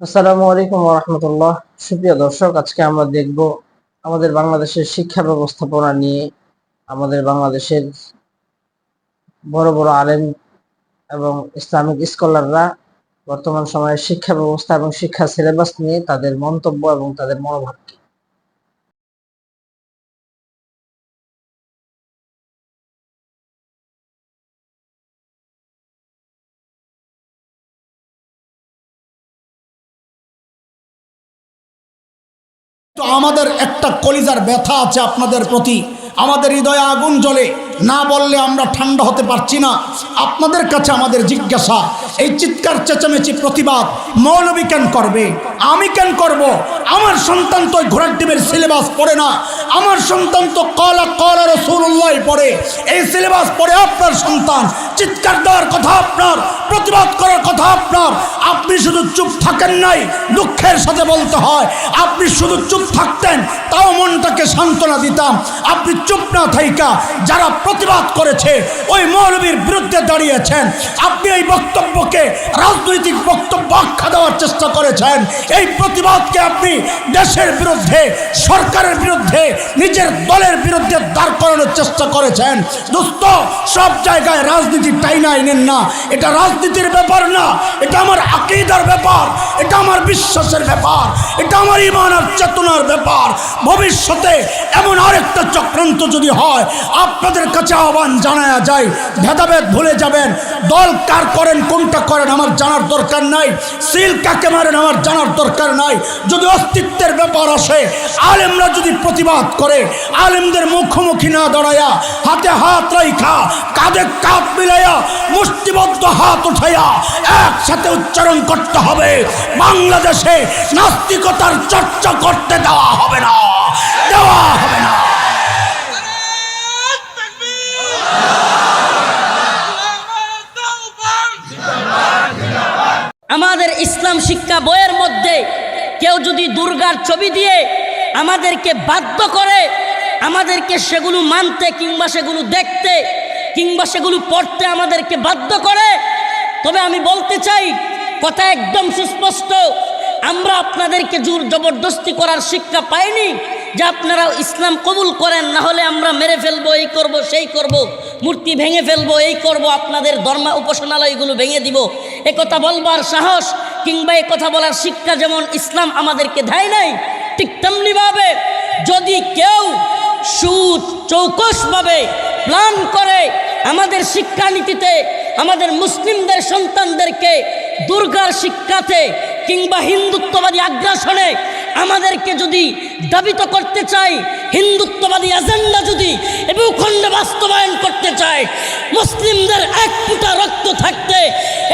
আসসালামু আলাইকুম রহমতুল্লাহ সুপ্রিয় দর্শক, আজকে আমরা দেখব আমাদের বাংলাদেশের শিক্ষা ব্যবস্থাপনা নিয়ে, আমাদের বাংলাদেশের বড় বড় আলেম এবং ইসলামিক স্কলাররা বর্তমান সময়ে শিক্ষা ব্যবস্থা এবং শিক্ষা সিলেবাস নিয়ে তাদের মন্তব্য এবং তাদের মনোভাব কি। তো আমাদের একটা কলিজার ব্যথা আছে আপনাদের প্রতি। আমাদের হৃদয়ে আগুন জ্বলে। না বললে আমরা ঠান্ডা হতে পারছি না। আপনাদের কাছে আমাদের জিজ্ঞাসা, এই চিৎকার, চেঁচামেচি, প্রতিবাদ মৌলবী কেন করবে? আমি কেন করব? আমার সন্তান তো ওই ঘোড়ার ডিমের সিলেবাস পড়ে না। আমার সন্তান তো কলা কলা রসুল্লাহ পড়ে, এই সিলেবাস পড়ে আপনার সন্তান। চিৎকার দেওয়ার কথা আপনার, প্রতিবাদ করার কথা আপনার। আপনি শুধু চুপ থাকেন নাই, দুঃখের সাথে বলতে হয়। আপনি শুধু চুপ থাকতেন, তাও মনটাকে সান্ত্বনা দিতাম। আপনি চুপ না থাইকা, যারা প্রতিবাদ করেছে, ওই মৌলবীর বিরুদ্ধে দাঁড়িয়েছেন। আপনি এই বক্তব্যকে, রাজনৈতিক বক্তব্য আখ্যা দেওয়ার চেষ্টা করেছেন। এই প্রতিবাদকে আপনি দেশের বিরুদ্ধে, সরকারের বিরুদ্ধে নিজের দলের বিরুদ্ধে দাঁড় করানোর চেষ্টা করেছেন। দোস্ত, সব জায়গায় রাজনীতি টাইনা আইনেন না। এটা রাজনীতির ব্যাপার না। এটা আমার আকিদার ব্যাপার। এটা আমার বিশ্বাসের ব্যাপার। এটা আমার ইমান আর চেতনার ব্যাপার। ভবিষ্যতে এমন আরেকটা চক্রান্ত যদি হয়, আপনাদের কাছে আহ্বান জানায়া যায় ভেদাভেদ ভুলে যাবেন। দল কার করেন, কোনটা করেন, আমার জানার দরকার নাই। সিল কাকে মারেন, আমার জানার দরকার নাই। যদি অস্তিত্বের ব্যাপার আসে, আলেমরা যদি প্রতিবাদ করে আলেমদের মুখোমুখি না দাঁড়ায়া, হাতে হাত রাইখা, কাঁধে কাঁধ মিলাইয়া মুষ্টিবদ্ধ হাত উঠাইয়া একসাথে উচ্চারণ করতে হবে। বাংলাদেশে নাস্তিকতার চর্চা করতে দেওয়া হবে না, দেওয়া হবে না। আমাদের ইসলাম শিক্ষা বইয়ের মধ্যে কেউ যদি দুর্গার ছবি দিয়ে আমাদেরকে বাধ্য করে, আমাদেরকে সেগুলো মানতে কিংবা সেগুলো দেখতে কিংবা সেগুলো পড়তে আমাদেরকে বাধ্য করে। তবে আমি বলতে চাই, কথা একদম সুস্পষ্ট, আমরা আপনাদেরকে জোর জবরদস্তি করার শিক্ষা পাইনি যে আপনারা ইসলাম কবুল করেন, না হলে আমরা মেরে ফেলব, এই করব, সেই করব, মূর্তি ভেঙে ফেলব, এই করব, আপনাদের ধর্মা উপাসনালয়গুলো ভেঙে দিব। এ কথা বলবার সাহস কিংবা কথা বলার শিক্ষা যেমন ইসলাম আমাদেরকে দেয় নাই ঠিক তেমনিভাবে যদি কেউ সুদ চৌকসভাবে প্ল্যান করে আমাদের শিক্ষানীতিতে, আমাদের মুসলিমদের সন্তানদেরকে দুর্গার শিক্ষাতে কিংবা হিন্দুত্ববাদী আগ্রাসনে আমাদেরকে যদি দাবিত করতে চাই হিন্দুত্ববাদী এজেন্ডা যদি ভূখণ্ডে বাস্তবায়ন করতে চায়, মুসলিমদের এক ফুটা রক্ত থাকতে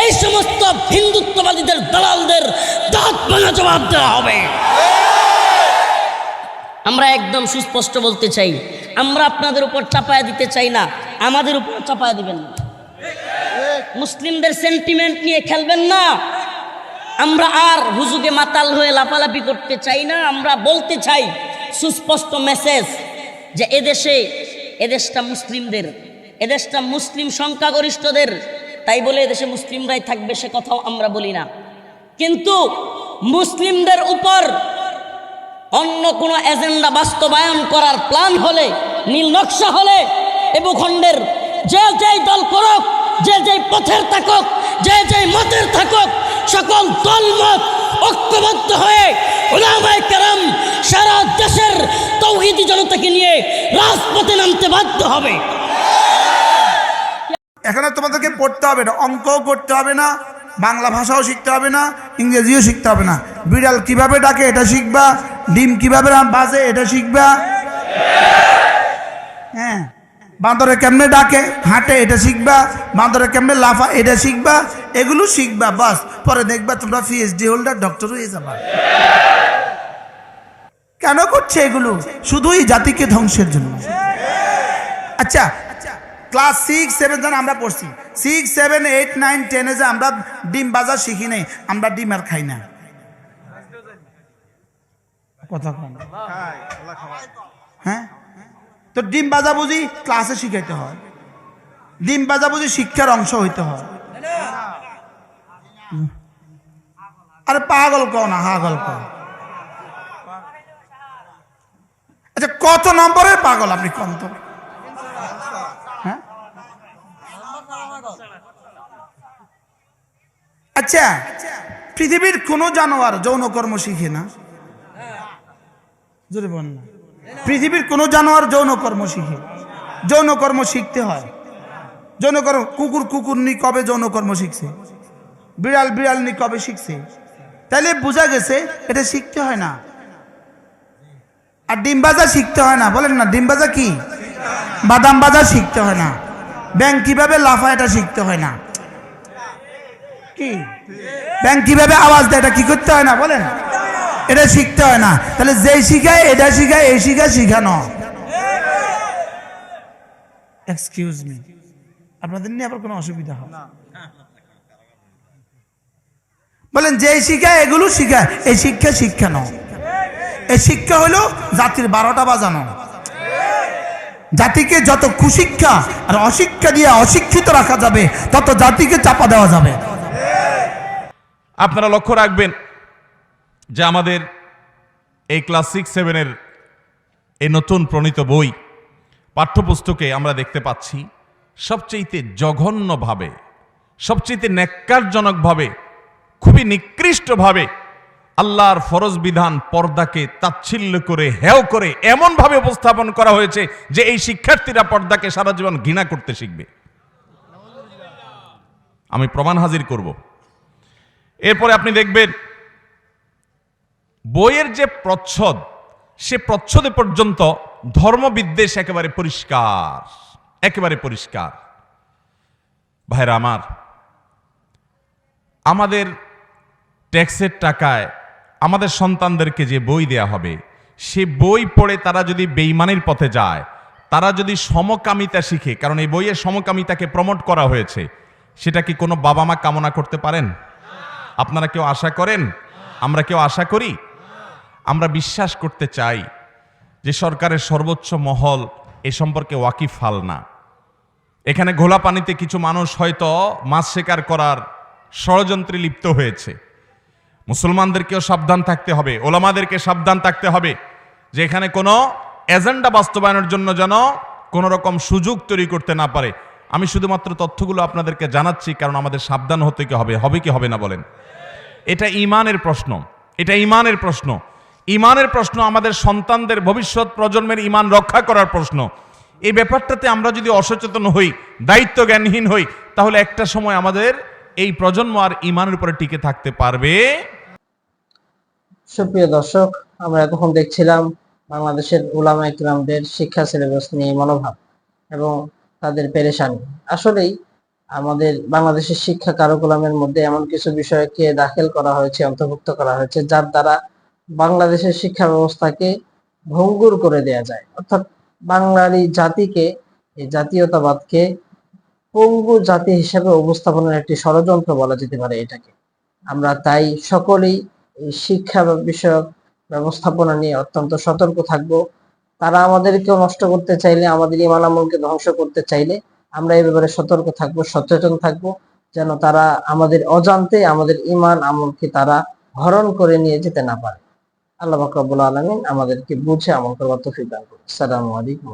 এই সমস্ত হিন্দুত্ববাদীদের দালালদের দাঁত ভাঙা জবাব দেওয়া হবে। আমরা একদম সুস্পষ্ট বলতে চাই, আমরা আপনাদের উপর চাপায়া দিতে চাই না, আমাদের উপর চাপায়া দিবেন না। মুসলিমদের সেন্টিমেন্ট নিয়ে খেলবেন না। আমরা আর হুজুগে মাতাল হয়ে লাফালাফি করতে চাই না, আমরা বলতে চাই, সুস্পষ্ট মেসেজ যে এদেশে, এদেশটা মুসলিমদের, এদেশটা মুসলিম সংখ্যাগরিষ্ঠদের, তাই বলে এদেশে মুসলিমরাই থাকবে সে কথাও আমরা বলি না। কিন্তু মুসলিমদের উপর অন্য কোনো এজেন্ডা বাস্তবায়ন করার প্ল্যান হলে, নীল নকশা হলে এ ভূখণ্ডের যে যেই দল করুক, যে যেই পথের থাকুক, যে যেই মতের থাকুক, সকল দল মত ঐক্যবদ্ধ হয়ে ওলামায় কেরাম সারা দেশের তৌহিদি জনতাকে নিয়ে রাজপথে নামতে বাধ্য হবে। এখানে তোমাদেরকে পড়তে হবে না, অঙ্কও করতে হবে না, বাংলা ভাষাও শিখতে হবে না, ইংরেজিও শিখতে হবে না। বিড়াল কীভাবে ডাকে, এটা শিখবা ডিম কীভাবে বাজে, এটা শিখবা? হ্যাঁ। বাঁদরে কেমনে ডাকে, হাঁটে, এটা শিখবা? বাঁদরে কেমনে লাফা, এটা শিখবা? এগুলো শিখবা, বাস। পরে দেখবা তোমরা পিএইচডি হোল্ডার ডক্টর হয়ে যাবা। কেন করছে এগুলো? শুধুই জাতিকে ধ্বংসের জন্য। আচ্ছা ক্লাস সিক্স সেভেন যখন আমরা পড়ছি। সিক্স সেভেন এইট নাইন টেনে যে আমরা ডিম বাজার শিখি নাই, আমরা ডিম আর খাই না। কথা কম। হ্যাঁ? তো ডিম বাজা বুঝি ক্লাসে শিখাইতে হয়। ডিম বাজা বুঝি শিক্ষার অংশ হইতে হয়। আরে পাগল কও না হাগল কও। আচ্ছা কত নম্বরের পাগল আপনি কম তো? হ্যাঁ? আচ্ছা পৃথিবীর কোনো জানোয়ার যৌনকর্ম শিখে না? জোরে বল না। পৃথিবীর কোনো জানোয়ার যৌনকর্ম শিখে। যৌনকর্ম শিখতে হয়। যৌনকর্ম কুকুর কুকুর নি কবে যৌনকর্ম শিখছে? বিড়াল বিড়াল নি কবে শিখছে? তাইলে বোঝা গেছে, এটা শিখতে হয় না। আর ডিম ভাজা শিখতে হয় না, বলেন না, ডিম ভাজা কি? বাদাম বাজা শিখতে হয় না। ব্যাংক কীভাবে লাফা এটা শিখতে হয় না। কি? ব্যাংক কীভাবে আওয়াজ দেয়, এটা কি করতে হয় না, বলেন। এটা শিখতে হয় না। তাহলে যেই শিখায়, এটা শিখায়, এই শিখায় শিখানো। এক্সকিউজ মি আপনাদের নিয়ে আবার কোনো অসুবিধা হয়? বলেন যে শিক্ষা এগুলো শিখা এই শিক্ষা শিক্ষা নয় এই শিক্ষা হলো জাতির বারোটা বাজানো। জাতিকে যত কুশিক্ষা আর অশিক্ষা দিয়ে অশিক্ষিত রাখা যাবে, তত জাতিকে চাপা দেওয়া যাবে। আপনারা লক্ষ্য রাখবেন যে আমাদের এই ক্লাস সিক্স, সেভেনের এই নতুন প্রণীত বই পাঠ্যপুস্তকে আমরা দেখতে পাচ্ছি সবচেয়েতে জঘন্যভাবে সবচেয়েতে ন্যাক্কারজনকভাবে, খুবই নিকৃষ্টভাবে আল্লাহর ফরজ বিধান পর্দাকে তাচ্ছিল্য করে হেও করে এমনভাবে উপস্থাপন করা হয়েছে যে এই শিক্ষার্থীরা পর্দাকে সারা জীবন ঘৃণা করতে শিখবে। আমি প্রমাণ হাজির করব। এরপরে আপনি দেখবেন বইয়ের যে প্রচ্ছদ, সে প্রচ্ছদে পর্যন্ত ধর্মবিদ্বেষ একেবারে পরিষ্কার একেবারে পরিষ্কার। ভাইরা আমার, আমাদের ট্যাক্সের টাকায় আমাদের সন্তানদেরকে যে বই দেয়া হবে, সে বই পড়ে তারা যদি বেইমানির পথে যায়, তারা যদি সমকামিতা শিখে, কারণ এই বইয়ে সমকামিতাকে প্রমোট করা হয়েছে, সেটা কি কোনো বাবা মা কামনা করতে পারেন? আপনারা কেউ আশা করেন? আমরা কেউ আশা করি? আমরা বিশ্বাস করতে চাই যে সরকারের সর্বোচ্চ মহল এ সম্পর্কে ওয়াকিফ হাল না। এখানে ঘোলা পানিতে কিছু মানুষ হয়তো মাছ শিকার করার ষড়যন্ত্রে লিপ্ত হয়েছে। মুসলমানদেরকেও সাবধান থাকতে হবে, ওলামাদেরকে সাবধান থাকতে হবে যে এখানে কোনো এজেন্ডা বাস্তবায়নের জন্য যেন কোনো রকম সুযোগ তৈরি করতে না পারে। আমি শুধুমাত্র তথ্যগুলো আপনাদেরকে জানাচ্ছি কারণ আমাদের সাবধান হতে কি হবে হবে কি হবে না বলেন। এটা ইমানের প্রশ্ন, এটা ইমানের প্রশ্ন। ইমানের প্রশ্ন, আমাদের সন্তানদের ভবিষ্যৎ প্রজন্মের ইমান রক্ষা করার প্রশ্ন। এই ব্যাপারটাতে আমরা যদি অসচেতন হই দায়িত্ব জ্ঞানহীন হই, তাহলে একটা সময় আমাদের এই প্রজন্ম আর ইমানের উপরে টিকে থাকতে পারবে। সুপ্রিয় দর্শক, আমরা এতক্ষণ দেখছিলাম বাংলাদেশের উলামা ইকরামদের শিক্ষা সিলেবাস নিয়ে মনোভাব এবং তাদের পেরেশানি। আসলেই আমাদের বাংলাদেশের শিক্ষা কারিকুলামের মধ্যে এমন কিছু বিষয়কে দাখিল করা হয়েছে, অন্তর্ভুক্ত করা হয়েছে, যার দ্বারা বাংলাদেশের শিক্ষা ব্যবস্থাকে ভঙ্গুর করে দেয়া যায়। অর্থাৎ বাঙালি জাতিকে, এই জাতীয়তাবাদকে পঙ্গু জাতি হিসেবে উপস্থাপনের একটি ষড়যন্ত্র বলা যেতে পারে এটাকে। আমরা তাই সকলেই শিক্ষা বিষয়ক ব্যবস্থাপনা নিয়ে অত্যন্ত সতর্ক থাকব। তারা আমাদেরকেও নষ্ট করতে চাইলে, আমাদের ইমান আমলকে ধ্বংস করতে চাইলে আমরা এই ব্যাপারে সতর্ক থাকব, সচেতন থাকব, যেন তারা আমাদের অজান্তে আমাদের ইমান আমলকে তারা হরণ করে নিয়ে যেতে না পারে। আল্লাহ বাকরাবুল আলমিন আমাদেরকে বুঝে আমল করবার তৌফিক দান করুন। আসসালামু আলাইকুম